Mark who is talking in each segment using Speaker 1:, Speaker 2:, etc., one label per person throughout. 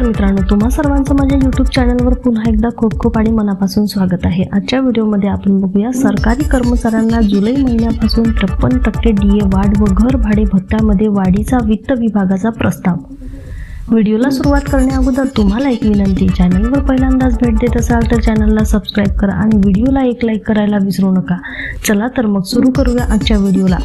Speaker 1: मित्रांनो तुम्हा सर्वांचं माझ्या यूट्यूब चॅनलवर पुन्हा एकदा खूप खूप आणि मनापासून स्वागत आहे. आजच्या व्हिडिओमध्ये आपण बघूया सरकारी कर्मचाऱ्यांना जुलै महिन्यापासून त्रेपन्न टक्के डी ए वाढ व घर भाडे भत्त्यामध्ये वाढीचा वित्त विभागाचा प्रस्ताव. व्हिडिओला सुरुवात करण्या अगोदर तुम्हाला एक विनंती चॅनलवर पहिल्यांदाच भेट देत असाल तर चॅनलला सबस्क्राईब करा आणि व्हिडिओला एक लाईक करायला विसरू नका. चला तर मग सुरू करूया आजच्या व्हिडिओला.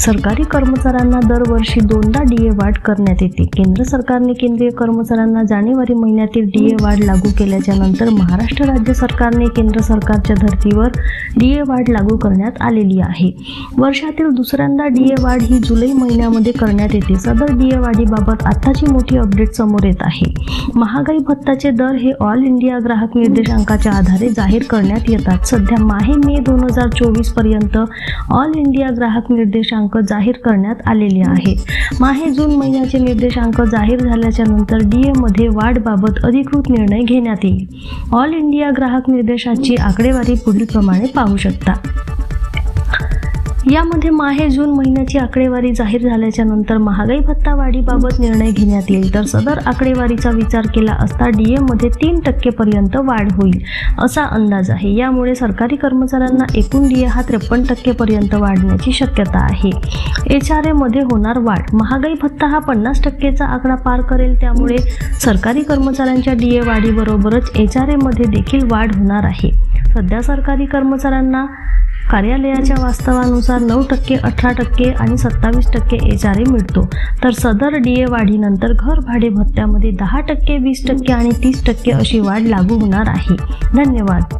Speaker 1: सरकारी कर्मचाऱ्यांना दरवर्षी दोनदा डी ए वाढ करण्यात येते. केंद्र सरकारने केंद्रीय कर्मचाऱ्यांना जानेवारी महिन्यातील डी ए वाढ लागू केल्याच्यानंतर महाराष्ट्र राज्य सरकारने केंद्र सरकारच्या धर्तीवर डी ए वाढ लागू करण्यात आलेली आहे. वर्षातील दुसऱ्यांदा डी ए वाढ ही जुलै महिन्यामध्ये करण्यात येते. सदर डी ए वाढीबाबत आताची मोठी अपडेट समोर येत आहे. महागाई भत्ताचे दर हे ऑल इंडिया ग्राहक निर्देशांकाच्या आधारे जाहीर करण्यात येतात. सध्या माहे मे दोन हजार चोवीसपर्यंत ऑल इंडिया ग्राहक निर्देशांक जाहीर करण्यात आलेले आहेत. माहे जून महिन्याचे निर्देशांक जाहीर झाल्याच्यानंतर डी एमध्ये वाढबाबत अधिकृत निर्णय घेण्यात येईल. ऑल इंडिया ग्राहक निर्देशाची आकडेवारी पुढील प्रमाणे पाहू शकता. यामध्ये माहे जून महिन्याची आकडेवारी जाहीर झाल्याच्यानंतर महागाई भत्ता वाढीबाबत निर्णय घेण्यात येईल. तर सदर आकडेवारीचा विचार केला असता डी मध्ये तीन टक्केपर्यंत वाढ होईल असा अंदाज आहे. यामुळे सरकारी कर्मचाऱ्यांना एकूण डी हा त्रेपन्न टक्केपर्यंत वाढण्याची शक्यता आहे. एच आर एमध्ये होणार वाढ. महागाई भत्ता हा पन्नास टक्केचा आकडा पार करेल. त्यामुळे सरकारी कर्मचाऱ्यांच्या डी ए वाढीबरोबरच एच आर एमध्ये देखील वाढ होणार आहे. सध्या सरकारी कर्मचाऱ्यांना कार्यालयाच्या वास्तवानुसार नऊ टक्के अठरा टक्के आणि सत्तावीस टक्के एच आर ए मिळतो. तर सदर डी ए वाढीनंतर घर भाडे भत्त्यामध्ये दहा टक्के वीस टक्के आणि तीस टक्के अशी वाढ लागू होणार आहे. धन्यवाद.